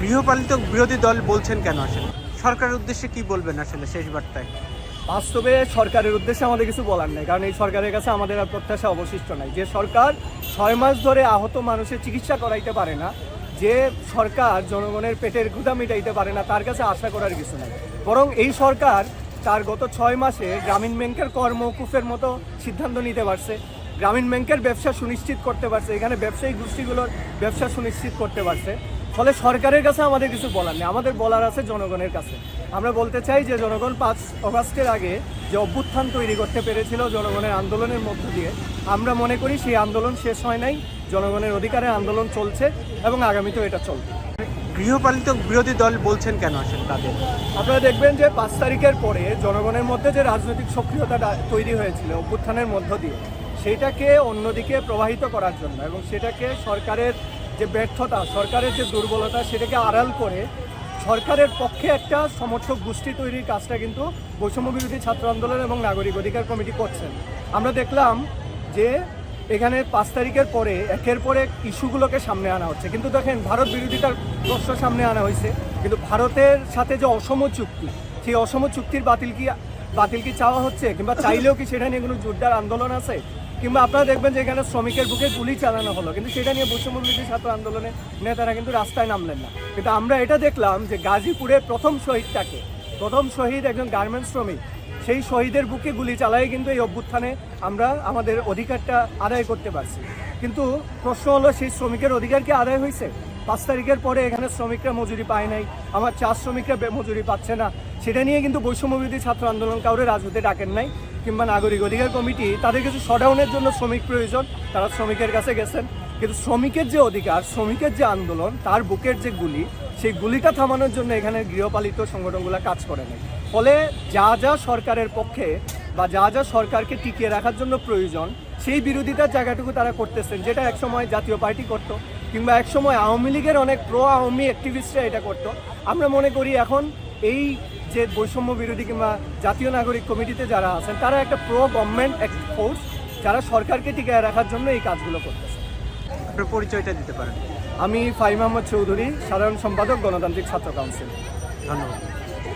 গৃহপালিত বিরোধী দল বলছেন কেন আসলে? সরকারের উদ্দেশ্যে কি বলবেন আসলে শেষ বার্তায়? বাস্তবে সরকারের উদ্দেশ্যে আমাদের কিছু বলার নেই, কারণ এই সরকারের কাছে আমাদের আর প্রত্যাশা অবশিষ্ট নাই। যে সরকার ছয় মাস ধরে আহত মানুষের চিকিৎসা করাইতে পারে না, যে সরকার জনগণের পেটের ক্ষুধা মিটাইতে পারে না, তার কাছে আশা করার কিছু নাই। বরং এই সরকার তার গত ছয় মাসে গ্রামীণ ব্যাংকের কর মৌকুফের মতো সিদ্ধান্ত নিতে পারছে, গ্রামীণ ব্যাংকের ব্যবসা সুনিশ্চিত করতে পারছে, এখানে ব্যবসায়ী গোষ্ঠীগুলোর ব্যবসা সুনিশ্চিত করতে পারছে। ফলে সরকারের কাছে আমাদের কিছু বলার নেই। আমাদের বলার আছে জনগণের কাছে। আমরা বলতে চাই যে জনগণ পাঁচ অগাস্টের আগে যে অভ্যুত্থান তৈরি করতে পেরেছিল জনগণের আন্দোলনের মধ্য দিয়ে আমরা মনে করি সেই আন্দোলন শেষ হয় নাই। জনগণের অধিকারের আন্দোলন চলছে এবং আগামীতেও এটা চলবে। গৃহপালিত বিরোধী দল বলছেন কেন আসলে তাদের? আপনারা দেখবেন যে পাঁচ তারিখের পরে জনগণের মধ্যে যে রাজনৈতিক সক্রিয়তা তৈরি হয়েছিল অভ্যুত্থানের মধ্য দিয়ে সেটাকে অন্যদিকে প্রবাহিত করার জন্য এবং সেটাকে সরকারের যে ব্যর্থতা, সরকারের যে দুর্বলতা, সেটাকে আড়াল করে সরকারের পক্ষে একটা সমর্থক গোষ্ঠী তৈরির কাজটা কিন্তু বৈষম্য বিরোধী ছাত্র আন্দোলন এবং নাগরিক অধিকার কমিটি করছেন। আমরা দেখলাম যে এখানে পাঁচ তারিখের পরে, একের পরে ইস্যুগুলোকে সামনে আনা হচ্ছে। কিন্তু দেখেন, ভারত বিরোধিতার প্রশ্ন সামনে আনা হয়েছে। কিন্তু ভারতের সাথে যে অসম চুক্তি, সেই অসম চুক্তির বাতিল কি বাতিল কি চাওয়া হচ্ছে? কিংবা চাইলেও কি সেটা নিয়ে কোনো জোরদার আন্দোলন আছে? কিংবা আপনারা দেখবেন যে এখানে শ্রমিকের বুকে গুলি চালানো হলো। কিন্তু সেটা নিয়ে বৈষম্য বিরোধী ছাত্র আন্দোলনের নেতারা কিন্তু রাস্তায় নামলেন না। কিন্তু আমরা এটা দেখলাম যে গাজীপুরে প্রথম শহীদটাকে, প্রথম শহীদ একজন গার্মেন্টস শ্রমিক, সেই শহীদের বুকে গুলি চালাই কিন্তু এই অভ্যুত্থানে আমরা আমাদের অধিকারটা আদায় করতে পারছি। কিন্তু প্রশ্ন হলো, সেই শ্রমিকের অধিকার কি আদায় হয়েছে? পাঁচ তারিখের পরে এখানে শ্রমিকরা মজুরি পায় নাই আমার চা শ্রমিকরা মজুরি পাচ্ছে না। সেটা নিয়ে কিন্তু বৈষম্যবিরোধী ছাত্র আন্দোলন কাউরে রাজনীতি ডাকেন নাই। কিংবা নাগরিক অধিকার কমিটি তাদের কিছু শটাউনের জন্য শ্রমিক প্রয়োজন, তারা শ্রমিকের কাছে গেছেন। কিন্তু শ্রমিকের যে অধিকার, শ্রমিকের যে আন্দোলন, তার বুকের যে গুলি, সেই গুলিটা থামানোর জন্য এখানে গৃহপালিত সংগঠনগুলো কাজ করে নাই। ফলে যা যা সরকারের পক্ষে বা যা যা সরকারকে টিকিয়ে রাখার জন্য প্রয়োজন, সেই বিরোধিতার জায়গাটুকু তারা করতেছেন, যেটা একসময় জাতীয় পার্টি করতো, কিংবা একসময় আওয়ামী লীগের অনেক প্রো আওয়ামী অ্যাক্টিভিস্টরা এটা করতো। আমরা মনে করি এখন এই যে বৈষম্য বিরোধী কিংবা জাতীয় নাগরিক কমিটিতে যারা আছেন তারা একটা প্রো গভর্নমেন্ট ফোর্স যারা সরকারকে টিকায় রাখার জন্য এই কাজগুলো করতেছে। আপনার পরিচয়টা দিতে পারেন। আমি ফাইম আহমদ চৌধুরী সাধারণ সম্পাদক গণতান্ত্রিক ছাত্র কাউন্সিল। ধন্যবাদ।